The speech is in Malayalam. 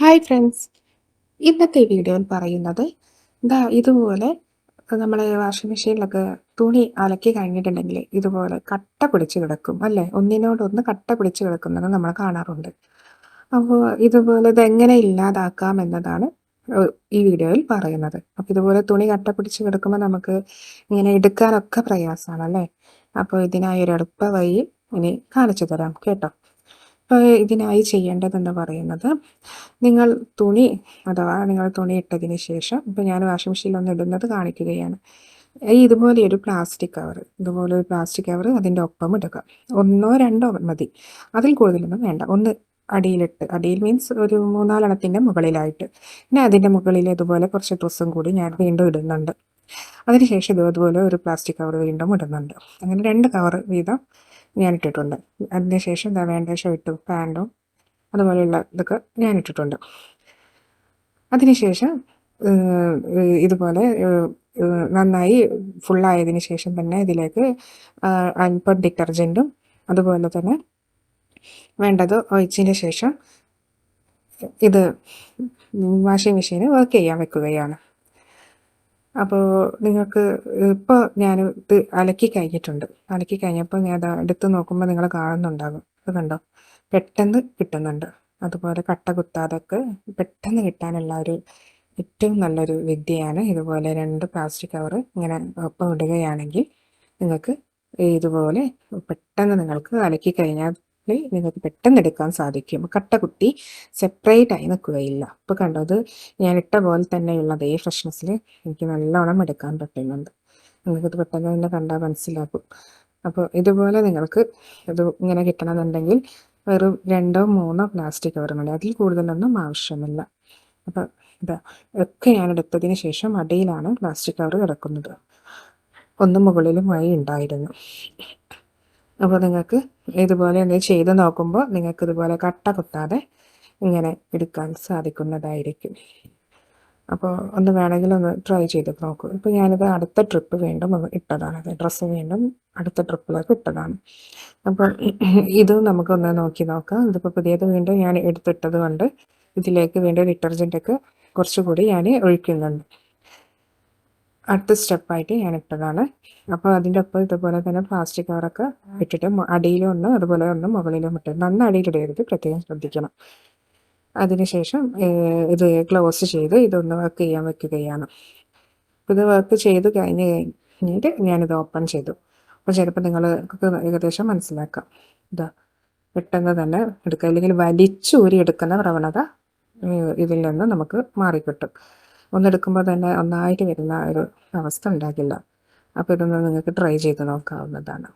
ഹായ് ഫ്രണ്ട്സ് ഇന്നത്തെ വീഡിയോയിൽ പറയുന്നത് ഇതാ ഇതുപോലെ നമ്മൾ വാഷിംഗ് മെഷീനിലൊക്കെ തുണി അലക്കി കഴിഞ്ഞിട്ടുണ്ടെങ്കിൽ ഇതുപോലെ കട്ട പിടിച്ച് കിടക്കും അല്ലേ? ഒന്നിനോടൊന്ന് കട്ട പിടിച്ച് കിടക്കുന്നത് നമ്മൾ കാണാറുണ്ട്. അപ്പോൾ ഇതുപോലെ ഇതെങ്ങനെ ഇല്ലാതാക്കാം എന്നതാണ് ഈ വീഡിയോയിൽ പറയുന്നത്. അപ്പോൾ ഇതുപോലെ തുണി കട്ട പിടിച്ച് കിടക്കുമ്പോൾ നമുക്ക് ഇങ്ങനെ എടുക്കാനൊക്കെ പ്രയാസമാണ് അല്ലേ? അപ്പോൾ ഇതിനായി ഒരു എളുപ്പ വഴി ഇനി കാണിച്ചു തരാം കേട്ടോ? ഇതിനായി ചെയ്യേണ്ടതെന്ന് പറയുന്നത് നിങ്ങൾ തുണി അഥവാ നിങ്ങൾ തുണി ഇട്ടതിന് ശേഷം ഇപ്പം ഞാൻ വാഷിംഗ് മെഷീനിൽ ഒന്ന് ഇടുന്നത് കാണിക്കുകയാണ്. ഈ ഇതുപോലെ ഒരു പ്ലാസ്റ്റിക് കവർ ഇതുപോലെ ഒരു പ്ലാസ്റ്റിക് കവർ അതിന്റെ ഒപ്പം ഇടുക. ഒന്നോ രണ്ടോ മതി. അതിൽ കൂടുതലൊന്നും വേണ്ട. ഒന്ന് അടിയിലിട്ട് അടിയിൽ മീൻസ് ഒരു മൂന്നാലെണ്ണത്തിന്റെ മുകളിലായിട്ട്. പിന്നെ അതിന്റെ മുകളിൽ ഇതുപോലെ കുറച്ച് ഡ്രസ്സും കൂടി ഞാൻ വീണ്ടും ഇടുന്നുണ്ട്. അതിനുശേഷം ഇതുപോലെ ഒരു പ്ലാസ്റ്റിക് കവർ വീണ്ടും ഇടുന്നുണ്ട്. അങ്ങനെ രണ്ട് കവർ വീതം ഞാൻ ഇട്ടിട്ടുണ്ട്. അതിനുശേഷം എന്താ വേണ്ട ഷർട്ടും പാന്റും അതുപോലെയുള്ള ഇതൊക്കെ ഞാൻ ഇട്ടിട്ടുണ്ട്. അതിനുശേഷം ഇതുപോലെ നന്നായി ഫുള്ളായതിന് ശേഷം തന്നെ ഇതിലേക്ക് അൽപ്പം ഡിറ്റർജന്റും അതുപോലെ തന്നെ വേണ്ടത് ഒഴിച്ചതിന് ശേഷം ഇത് വാഷിംഗ് മെഷീന് വർക്ക് ചെയ്യാൻ വെക്കുകയാണ്. അപ്പോൾ നിങ്ങൾക്ക് ഇപ്പോൾ ഞാൻ ഇത് അലക്കി കഴിഞ്ഞിട്ടുണ്ട്. അലക്കി കഴിഞ്ഞപ്പോൾ ഞാൻ എടുത്ത് നോക്കുമ്പോൾ നിങ്ങൾ കാണുന്നുണ്ടാകും. അത് കണ്ടോ? പെട്ടെന്ന് കിട്ടുന്നുണ്ട്. അതുപോലെ കട്ട കുത്താതൊക്കെ പെട്ടെന്ന് കിട്ടാനുള്ള ഒരു ഏറ്റവും നല്ലൊരു വിദ്യയാണ്. ഇതുപോലെ രണ്ട് പ്ലാസ്റ്റിക് കവർ ഇങ്ങനെ ഒപ്പം ഇടുകയാണെങ്കിൽ നിങ്ങൾക്ക് ഇതുപോലെ പെട്ടെന്ന് നിങ്ങൾക്ക് അലക്കി കഴിഞ്ഞാൽ നിങ്ങൾക്ക് പെട്ടെന്ന് എടുക്കാൻ സാധിക്കും. കട്ട കുത്തി സെപ്പറേറ്റ് ആയി നിൽക്കുകയില്ല. ഇപ്പോൾ കണ്ടത് ഞാൻ ഇട്ട പോലെ തന്നെയുള്ള അതേ ഫ്രഷ്നെസ്സിൽ എനിക്ക് നല്ലോണം എടുക്കാൻ പറ്റുന്നുണ്ട്. നിങ്ങൾക്കത് പെട്ടെന്ന് തന്നെ കണ്ടാൽ മനസ്സിലാക്കും. അപ്പോൾ ഇതുപോലെ നിങ്ങൾക്ക് ഇത് ഇങ്ങനെ കിട്ടണമെന്നുണ്ടെങ്കിൽ വെറും രണ്ടോ മൂന്നോ പ്ലാസ്റ്റിക് കവർ മതി. അതിൽ കൂടുതലൊന്നും ആവശ്യമില്ല. അപ്പോൾ ഇതാ ഒക്കെ ഞാൻ എടുത്തതിന് ശേഷം അടിയിലാണ് പ്ലാസ്റ്റിക് കവർ കിടക്കുന്നത്. ഒന്ന് മുകളിലുമായി ഉണ്ടായിരുന്നു. അപ്പോൾ നിങ്ങൾക്ക് ഇതുപോലെ ഒന്ന് ചെയ്ത് നോക്കുമ്പോൾ നിങ്ങൾക്ക് ഇതുപോലെ കട്ട കുത്താതെ ഇങ്ങനെ എടുക്കാൻ സാധിക്കുന്നതായിരിക്കും. അപ്പോൾ ഒന്ന് വേണമെങ്കിൽ ഒന്ന് ട്രൈ ചെയ്ത് നോക്കൂ. ഇപ്പോൾ ഞാനിത് അടുത്ത ട്രിപ്പ് വീണ്ടും ഇട്ടതാണ്. ഡ്രസ്സ് വീണ്ടും അടുത്ത ട്രിപ്പിലേക്ക് ഇട്ടതാണ്. അപ്പോൾ ഇത് നമുക്കൊന്ന് നോക്കി നോക്കാം. ഇതിപ്പോൾ പുതിയത് വീണ്ടും ഞാൻ എടുത്തിട്ടത് കൊണ്ട് ഇതിലേക്ക് വീണ്ടും ഡിറ്റർജന്റൊക്കെ കുറച്ചുകൂടി ഞാൻ ഒഴിക്കുന്നുണ്ട്. അടുത്ത സ്റ്റെപ്പായിട്ട് ഞാൻ ഇട്ടതാണ് അപ്പോൾ അതിന്റെ ഒപ്പം ഇതുപോലെ തന്നെ പ്ലാസ്റ്റിക് കവറൊക്കെ ഇട്ടിട്ട് അടിയിലും ഒന്ന് അതുപോലെ ഒന്ന് മുകളിലും ഇട്ട് നന്ന അടിയിലിടരുത് പ്രത്യേകം ശ്രദ്ധിക്കണം. അതിനുശേഷം ഇത് ക്ലോസ് ചെയ്ത് ഇതൊന്ന് വർക്ക് ചെയ്യാൻ വെക്കുകയാണ്. ഇത് വർക്ക് ചെയ്ത് കഴിഞ്ഞ് കഴിഞ്ഞിട്ട് ഞാനിത് ഓപ്പൺ ചെയ്തു. അപ്പോൾ ചിലപ്പോൾ നിങ്ങൾ ഏകദേശം മനസ്സിലാക്കാം. ഇതാ പെട്ടെന്ന് തന്നെ എടുക്കുക അല്ലെങ്കിൽ വലിച്ചൂരി എടുക്കുന്ന പ്രവണത ഇതിൽ നിന്ന് നമുക്ക് മാറിക്കിട്ടും. ഒന്നെടുക്കുമ്പോൾ തന്നെ ഒന്നായിട്ട് വരുന്ന ഒരു അവസ്ഥ ഉണ്ടാകില്ല. അപ്പോൾ ഇതൊന്ന് നിങ്ങൾക്ക് ട്രൈ ചെയ്ത് നോക്കാവുന്നതാണ്.